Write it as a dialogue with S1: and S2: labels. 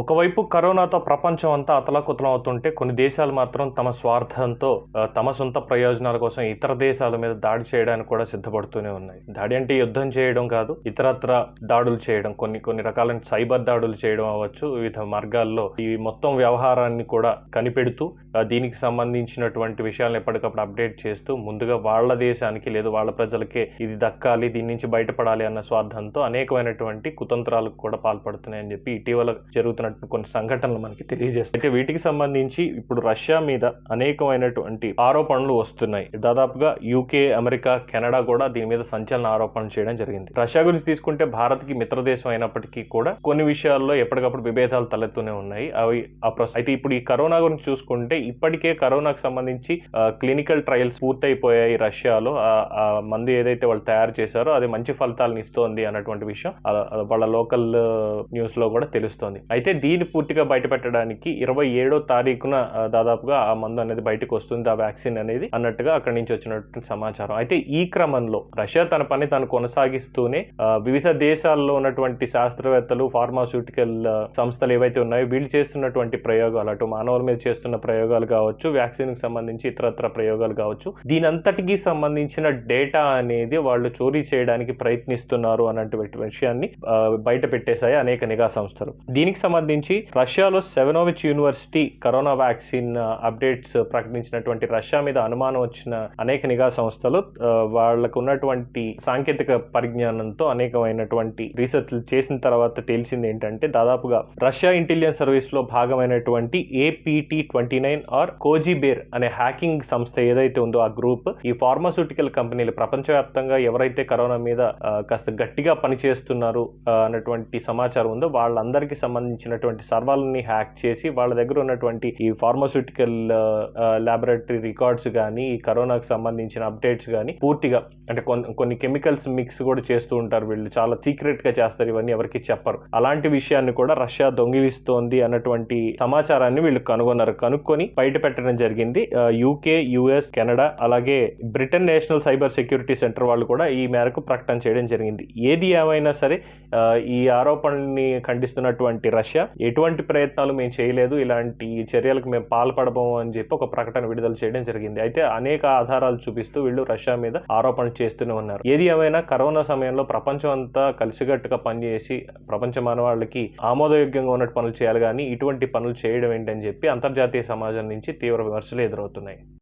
S1: ఒకవైపు కరోనాతో ప్రపంచం అంతా అతలాకుతలం అవుతుంటే కొన్ని దేశాలు మాత్రం తమ స్వార్థంతో తమ సొంత ప్రయోజనాల కోసం ఇతర దేశాల మీద దాడి చేయడానికి కూడా సిద్ధపడుతూనే ఉన్నాయి. దాడి అంటే యుద్ధం చేయడం కాదు ఇతరత్ర దాడులు చేయడం కొన్ని కొన్ని రకాలైన సైబర్ దాడులు చేయడం అవ్వచ్చు వివిధ మార్గాల్లో ఈ మొత్తం వ్యవహారాన్ని కూడా కనిపెడుతూ దీనికి సంబంధించినటువంటి విషయాలను ఎప్పటికప్పుడు అప్డేట్ చేస్తూ ముందుగా వాళ్ళ దేశానికి లేదు వాళ్ళ ప్రజలకే ఇది దక్కాలి దీని నుంచి బయటపడాలి అన్న స్వార్థంతో అనేకమైనటువంటి కుతంత్రాలకు కూడా పాల్పడుతున్నాయని చెప్పి ఇటీవల జరుగుతున్నటువంటి కొన్ని సంఘటనలు మనకి తెలియజేస్తాయి. అయితే వీటికి సంబంధించి ఇప్పుడు రష్యా మీద అనేకమైనటువంటి ఆరోపణలు వస్తున్నాయి. దాదాపుగా యూకే అమెరికా కెనడా కూడా దీని మీద సంచలన ఆరోపణలు చేయడం జరిగింది. రష్యా గురించి తీసుకుంటే భారత్కి మిత్రదేశం అయినప్పటికీ కూడా కొన్ని విషయాల్లో ఎప్పటికప్పుడు విభేదాలు తలెత్తూనే ఉన్నాయి. అవి అప్రస్ అయితే ఇప్పుడు ఈ కరోనా గురించి చూసుకుంటే ఇప్పటికే కరోనాకు సంబంధించి క్లినికల్ ట్రయల్స్ పూర్తయిపోయాయి రష్యాలో. ఆ- మందు ఏదైతే వాళ్ళు తయారు చేశారో అది మంచి ఫలితాలను ఇస్తోంది అన్నటువంటి విషయం వాళ్ళ లోకల్ న్యూస్లో కూడా తెలుస్తోంది. అయితే దీన్ని పూర్తిగా బయటపెట్టడానికి ఇరవై ఏడో తారీఖున దాదాపుగా ఆ మందు అనేది బయటకు వస్తుంది ఆ వ్యాక్సిన్ అనేది అన్నట్టుగా అక్కడి నుంచి వచ్చినటువంటి సమాచారం. అయితే ఈ క్రమంలో రష్యా తన పని తను కొనసాగిస్తూనే వివిధ దేశాల్లో ఉన్నటువంటి శాస్త్రవేత్తలు ఫార్మాస్యూటికల్ సంస్థలు ఏవైతే ఉన్నాయో వీళ్ళు చేస్తున్నటువంటి ప్రయోగాలు అటు మానవుల మీద చేస్తున్న ప్రయోగాలు కావచ్చు వ్యాక్సిన్కి సంబంధించి ఇతరత్ర ప్రయోగాలు కావచ్చు దీనంతటికి సంబంధించిన డేటా అనేది వాళ్ళు చోరీ చేయడానికి ప్రయత్నిస్తున్నారు అన్నటువంటి విషయాన్ని బయట పెట్టేశాయి అనేక నిఘా సంస్థలు. దీనికి సంబంధించి రష్యాలో Sechenov university corona vaccine updates ప్రకటించినటువంటి రష్యా మీద అనుమానం వచ్చిన అనేక నిఘా సంస్థలు వాళ్ళకు ఉన్నటువంటి సాంకేతిక పరిజ్ఞానంతో అనేకమైనటువంటి రీసెర్చ్ చేసిన తర్వాత తెలిసింది ఏంటంటే దాదాపుగా రష్యా ఇంటెలిజెన్స్ సర్వీస్లో భాగమైనటువంటి APT twenty nine or Cozy Bear అనే హ్యాకింగ్ సంస్థ ఏదైతే ఉందో ఆ గ్రూప్ ఈ ఫార్మాస్యూటికల్ కంపెనీలు ప్రపంచవ్యాప్తంగా ఎవరైతే కరోనా మీద కాస్త గట్టిగా పనిచేస్తున్నారు అన్నటువంటి సమాచారం ఉందో వాళ్ళందరికీ సంబంధించినటువంటి సర్వాలని హ్యాక్ చేసి వాళ్ళ దగ్గర ఉన్నటువంటి ఈ ఫార్మాస్యూటికల్ ల్యాబొరేటరీ రికార్డ్స్ కానీ ఈ కరోనాకు సంబంధించిన అప్డేట్స్ కానీ పూర్తిగా అంటే కొన్ని కొన్ని కెమికల్స్ మిక్స్ కూడా చేస్తూ ఉంటారు వీళ్ళు. చాలా సీక్రెట్గా చేస్తారు ఇవన్నీ ఎవరికి చెప్పరు. అలాంటి విషయాన్ని కూడా రష్యా దొంగిలిస్తోంది అన్నటువంటి సమాచారాన్ని వీళ్ళు కనుగొన్నారు. కనుక్కొని బయట పెట్టడం జరిగింది. యూకే యుఎస్ కెనడా అలాగే Britain National Cyber Security Centre వాళ్ళు కూడా ఈ మేరకు ప్రకటన చేయడం జరిగింది. ఏది ఏమైనా సరే ఈ ఆరోపణల్ని ఖండిస్తున్నటువంటి రష్యా ఎటువంటి ప్రయత్నాలు మేము చేయలేదు. ఇలాంటి చర్యలకు మేము పాల్పడబోము అని చెప్పి ఒక ప్రకటన విడుదల చేయడం జరిగింది. అయితే అనేక ఆధారాలు చూపిస్తూ వీళ్ళు రష్యా మీద ఆరోపణలు చేస్తూనే ఉన్నారు. ఏది ఏమైనా కరోనా సమయంలో ప్రపంచం అంతా కలిసికట్టుగా పనిచేసి ప్రపంచ మానవాళ్ళకి ఆమోదయోగ్యంగా ఉన్నట్టు పనులు చేయాలి కానీ ఇటువంటి పనులు చేయడం ఏంటని చెప్పి అంతర్జాతీయ సమాజం నుంచి తీవ్ర విమర్శలు ఎదురవుతున్నాయి.